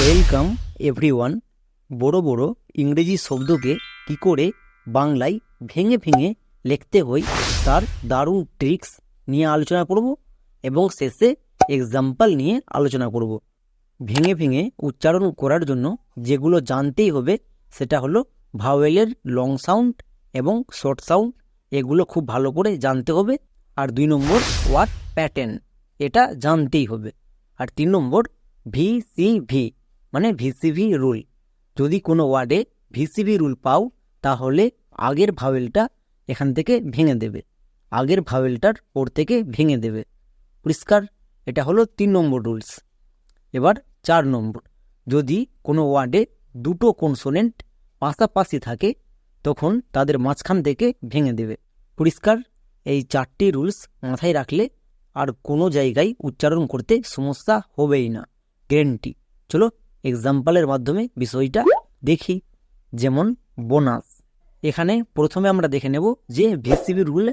Welcome everyone বড় বড় ইংরেজি শব্দকে কী করে বাংলায় ভেঙে ভেঙে লিখতে হয়, তার দারুণ ট্রিক্স নিয়ে আলোচনা করব এবং শেষে এক্সাম্পল নিয়ে আলোচনা করব। ভেঙে ভেঙে উচ্চারণ করার জন্য যেগুলো জানতেই হবে, সেটা হলো ভাওয়েলের লং সাউন্ড এবং শর্ট সাউন্ড এগুলো খুব ভালো করে জানতে হবে। আর দুই নম্বর ওয়ার্ড প্যাটার্ন এটা জানতেই হবে। আর তিন নম্বর ভিসিভি মানে ভিসিভি রুল যদি কোনো ওয়ার্ডে ভিসিভি রুল পাও, তাহলে আগের ভাওয়েলটা এখান থেকে ভেঙে দেবে। আগের ভাওয়েলটার ওর থেকে ভেঙে দেবে। পরিষ্কার? এটা হলো তিন নম্বর রুলস এবার চার নম্বর। যদি কোনো ওয়ার্ডে দুটো কনসোনেন্ট পাশাপাশি থাকে, তখন তাদের মাঝখান থেকে ভেঙে দেবে। পরিষ্কার? এই চারটি রুলস মাথায় রাখলে আর কোনো জায়গায় উচ্চারণ করতে সমস্যা হবেই না। গ্যারেন্টি চলো এক্সাম্পলের মাধ্যমে বিষয়টা দেখি। যেমন বোনাস এখানে প্রথমে আমরা দেখে নেব যে ভিসিবি রুল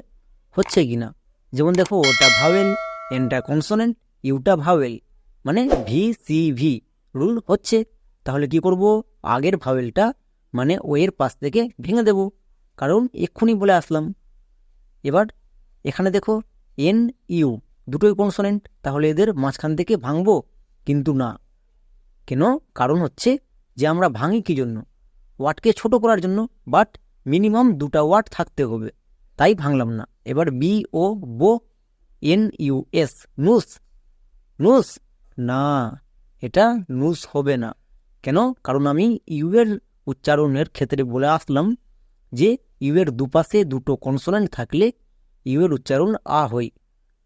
হচ্ছে কি না যেমন দেখো, ওটা ভাওয়েল এনটা কনসোনেন্ট ইউটা ভাওয়েল মানে ভি সি ভি রুল হচ্ছে। তাহলে কি করব? আগের ভাওয়েলটা মানে ও এর পাশ থেকে ভেঙে দেব। কারণ এক্ষুনি বলে আসলাম। এবার এখানে দেখো এন ইউ দুটোই কনসোনেন্ট তাহলে এদের মাঝখান থেকে ভাঙবো? কিন্তু না। কেন? কারণ হচ্ছে যে আমরা ভাঙি কী জন্য? ওয়াটকে ছোট করার জন্য বাট মিনিমাম দুটা ওয়াট থাকতে হবে। তাই ভাঙলাম না। এবার বি ও বো এন ইউ এস নুস। নুস? না, এটা নুস হবে না। কেন? কারণ আমি ইউ এর উচ্চারণের ক্ষেত্রে বলে আসলাম যে ইউয়ের দুপাশে দুটো কনসোনেন্ট থাকলে ইউ এর উচ্চারণ আ হয়।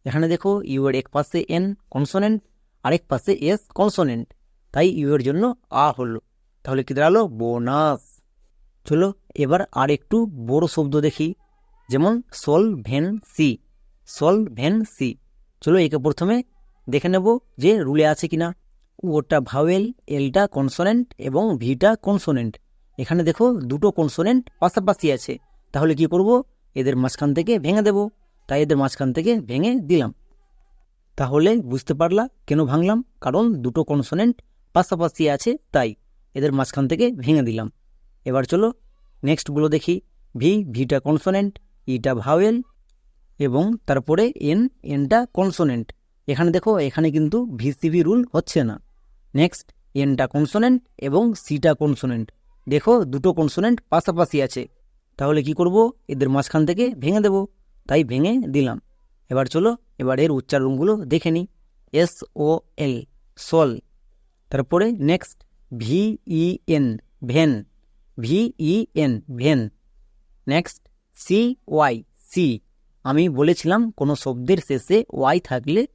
এখানে দেখো ইউ এর এক পাশে এন কনসোনেন্ট আরেক পাশে এস কনসোনেন্ট তাই ইউ এর জন্য আ হলো। তাহলে কি দাঁড়াল? বোনাস। চলো এবার আর একটু বড় শব্দ দেখি। যেমন solvency. Solvency. চলো একে প্রথমে দেখে নেব যে রুলে আছে কিনা। ওটা ভাওয়েল, এলটা কনসোনেন্ট এবং ভিটা কনসোনেন্ট। এখানে দেখো দুটো কনসোনেন্ট পাশাপাশি আছে। তাহলে কি করব? এদের মাঝখান থেকে ভেঙে দেব। তাই এদের মাঝখান থেকে ভেঙে দিলাম। তাহলে বুঝতে পারলা কেন ভাঙলাম? কারণ দুটো কনসোনেন্ট পাশাপাশি আছে তাই। এদের মাঝখান থেকে ভেঙে দিলাম। এবার চলো নেক্সটগুলো দেখি। ভি ভিটা কনসোনেন্ট ইটা ভাওয়েল এবং তারপরে এন এনটা কনসোনেন্ট এখানে দেখো, এখানে কিন্তু ভিসিভি রুল হচ্ছে না। নেক্সট এনটা কনসোনেন্ট এবং সিটা কনসোনেন্ট দেখো, দুটো কনসোনেন্ট পাশাপাশি আছে। তাহলে কি করব? এদের মাঝখান থেকে ভেঙে দেব। তাই ভেঙে দিলাম। এবার চলো এবার এর উচ্চারণগুলো দেখে নিই। এস ও এল সল তারপরে নেক্সট ভি ই এন ভেন ভি ই এন ভেন। নেক্সট সি ওয়াই সি আমি বলেছিলাম কোনো শব্দের শেষে ওয়াই থাকলে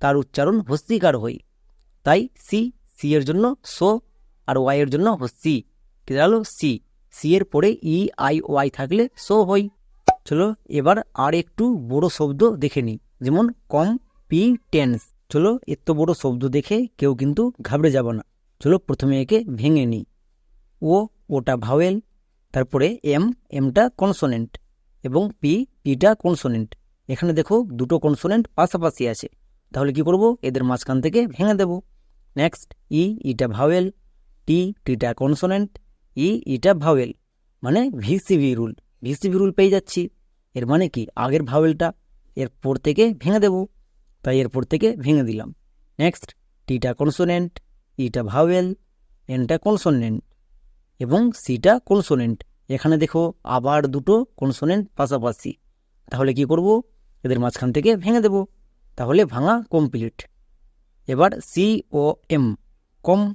তার উচ্চারণ হস্তিকার হয়। তাই সি সি এর জন্য সো আর ওয়াই এর জন্য হস্তি। কি দাঁড়াল? সি সি এর পরে ই আই ওয়াই থাকলে সো হই চলো এবার আর একটু বড় শব্দ দেখে নিই। যেমন কম, পি, টেন্স। চলো এত বড় শব্দ দেখে কেউ কিন্তু ঘাবড়ে যাব না। চলো প্রথমে একে ভেঙে নিই। ও, ওটা ভাওয়েল, তারপরে এম, এমটা কনসোনেন্ট এবং পি, পিটা কনসোনেন্ট। এখানে দেখো দুটো কনসোনেন্ট পাশাপাশি আছে। তাহলে কি করব? এদের মাঝখান থেকে ভেঙে দেব। নেক্সট, ই, ইটা ভাওয়েল, টি, টিটা কনসোনেন্ট, ই, ইটা ভাওয়েল। মানে ভিসিভি রুল। ভিসিভি রুল পেয়ে যাচ্ছি। এর মানে কি? আগের ভাওয়েলটা এর পর থেকে ভেঙে দেব। তাই এরপর থেকে ভেঙে দিলাম। নেক্সট টিটা কনসোনেন্ট ইটা ভাওয়েল এনটা কনসোনেন্ট এবং সিটা কনসোনেন্ট এখানে দেখো আবার দুটো কনসোনেন্ট পাশাপাশি। তাহলে কি করব? এদের মাঝখান থেকে ভেঙে দেব। তাহলে ভাঙা কমপ্লিট এবার সি ও এম কম।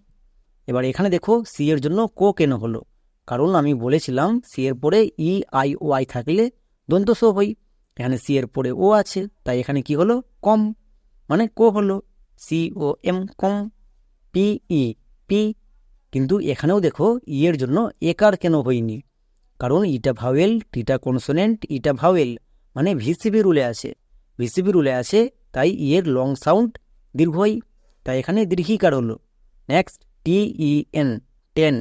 এবার এখানে দেখো সি এর জন্য কো কেন হলো? কারণ আমি বলেছিলাম সি এর পরে ই আই ও আই থাকলে দন্ত হই এখানে সি এর পরে ও আছে, তাই এখানে কি হলো? কম। মানে কো হলো। সি ও এম কম। পি ই পি কিন্তু এখানেও দেখো ই এর জন্য একার কেন হয়নি? কারণ ইটা ভাওয়েল, টিটা কনসোনেন্ট, ইটা ভাওয়েল। মানে ভিসিবি রুলে আছে। ভিসিবি রুলে আছে, তাই ই এর লং সাউন্ড দীর্ঘই তাই এখানে দীর্ঘিকার হলো। Next T E N ten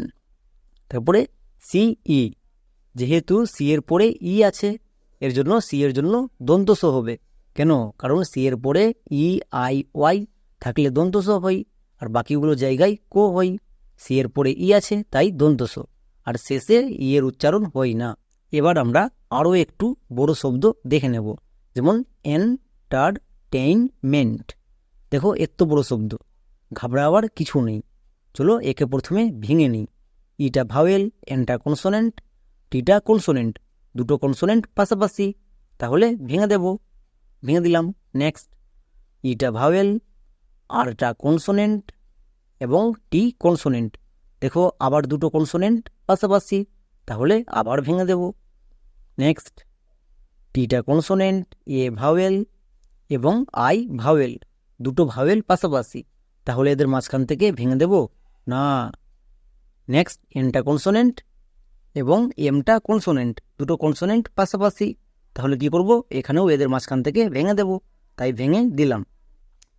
তারপরে সি ই যেহেতু সি এর পরে ই আছে এর জন্য সি এর জন্য দন্তস হবে। কেন? কারণ সি এর পরে ই আই ওয়াই থাকলে দন্তস হয় আর বাকিগুলো জায়গায় কো হয়। সি এর পরে ই আছে, তাই দন্তস আর শেষে ই এর উচ্চারণ হয় না। এবার আমরা আরও একটু বড় শব্দ দেখে নেব। যেমন এন্টারটেইনমেন্ট দেখো, এত বড় শব্দ। ঘাবড়াবার কিছু নেই। চলো একে প্রথমে ভেঙে নিই। ইটা ভাওয়েল এনটা কনসোনেন্ট টিটা কনসোনেন্ট দুটো কনসোনেন্ট পাশাপাশি, তাহলে ভেঙে দেব। ভেঙে দিলাম নেক্সট ইটা ভাওয়েল আরটা কনসোনেন্ট এবং টি কনসোনেন্ট দেখো, আবার দুটো কনসোনেন্ট পাশাপাশি, তাহলে আবার ভেঙে দেব। নেক্সট টিটা কনসোনেন্ট এ ভাওয়েল এবং আই ভাওয়েল দুটো ভাওয়েল পাশাপাশি। তাহলে এদের মাঝখান থেকে ভেঙে দেব? না। নেক্সট এনটা কনসোনেন্ট এবং এমটা কনসোনেন্ট দুটো কনসোনেন্ট পাশাপাশি। তাহলে কি করব? এখানেও এদের মাঝখান থেকে ভেঙে দেব। তাই ভেঙে দিলাম।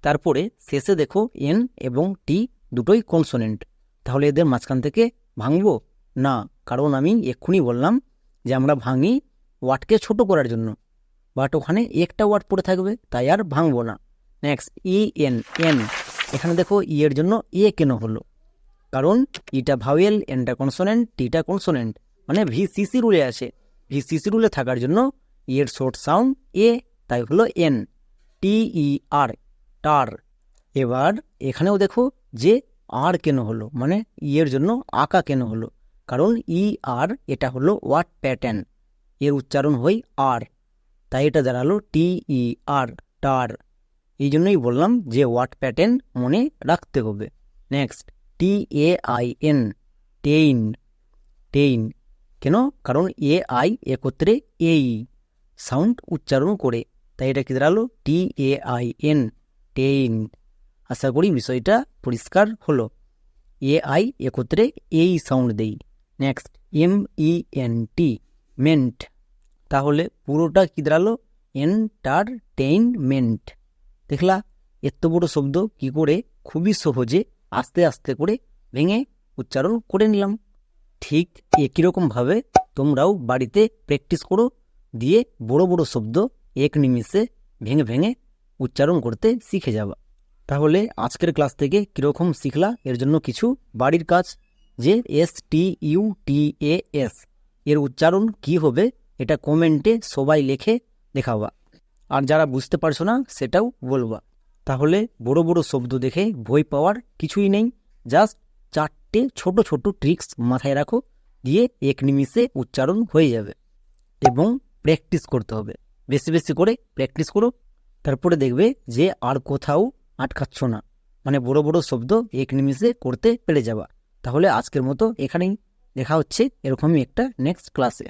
তারপরে শেষে দেখো এন এবং টি দুটোই কনসোনেন্ট তাহলে এদের মাঝখান থেকে ভাঙবো? না, কারণ আমি এক্ষুনি বললাম যে আমরা ভাঙি ওয়াটকে ছোট করার জন্য। বাট ওখানে একটা ওয়াট পড়ে থাকবে, তাই আর ভাঙবো না। নেক্সট ই এন এন এখানে দেখো ই এর জন্য এ কেন হলো? কারণ ইটা ভাওয়েল এনটা কনসোনেন্ট টিটা কনসোনেন্ট মানে ভি সিসি রুলে আছে ভি সিসি রুলে থাকার জন্য এর শর্ট সাউন্ড এ তাই হলো এন টি ই আর টার এবার এখানেও দেখো যে আর কেন হলো মানে ই এর জন্য আঁকা কেন হলো, কারণ ই আর এটা হলো ওয়াট প্যাটার্ন এর উচ্চারণ হয় আর তাই এটা দাঁড়াল টি ই আর টার এই জন্যই বললাম যে ওয়াট প্যাটার্ন মনে রাখতে হবে। Next T A I N ten ten কেন? কারণ এ আই একত্রে এই সাউন্ড উচ্চারণ করে। তাই এটা কি দাঁড়াল? T A I N ten আশা করি বিষয়টা পরিষ্কার হলো। এ আই একত্রে এই সাউন্ড দেই। Next M E N T meant তাহলে পুরোটা কি দাঁড়াল? এন্টারটেইনমেন্ট দেখলা, এত বড় শব্দ কি করে? খুবই সহজে আস্তে আস্তে করে ভেঙে উচ্চারণ করে নিলাম। ঠিক একই রকমভাবে তোমরাও বাড়িতে প্র্যাকটিস করো, দিয়ে বড় বড় শব্দ এক নিমিষে ভেঙে ভেঙে উচ্চারণ করতে শিখে যাবা। তাহলে আজকের ক্লাস থেকে কীরকম শিখলা, এর জন্য কিছু বাড়ির কাজ, যে S T U T A S এর উচ্চারণ কি হবে এটা কমেন্টে সবাই লেখে দেখাবা। আর যারা বুঝতে পারছ না, সেটাও বলবা। তাহলে বড় বড় শব্দ দেখে ভয় পাওয়ার কিছুই নেই জাস্ট চারটে ছোট ছোট ট্রিক্স মাথায় রাখো, দিয়ে এক নিমিষে উচ্চারণ হয়ে যাবে এবং প্র্যাকটিস করতে হবে। বেশি বেশি করে প্র্যাকটিস করো। তারপরে দেখবে যে আর কোথাও আটকাচ্ছ না। মানে বড় বড় শব্দ এক নিমিষে করতে পেরে যাবা। তাহলে আজকের মতো এখানেই। দেখা হচ্ছে এরকমই একটা নেক্সট ক্লাসে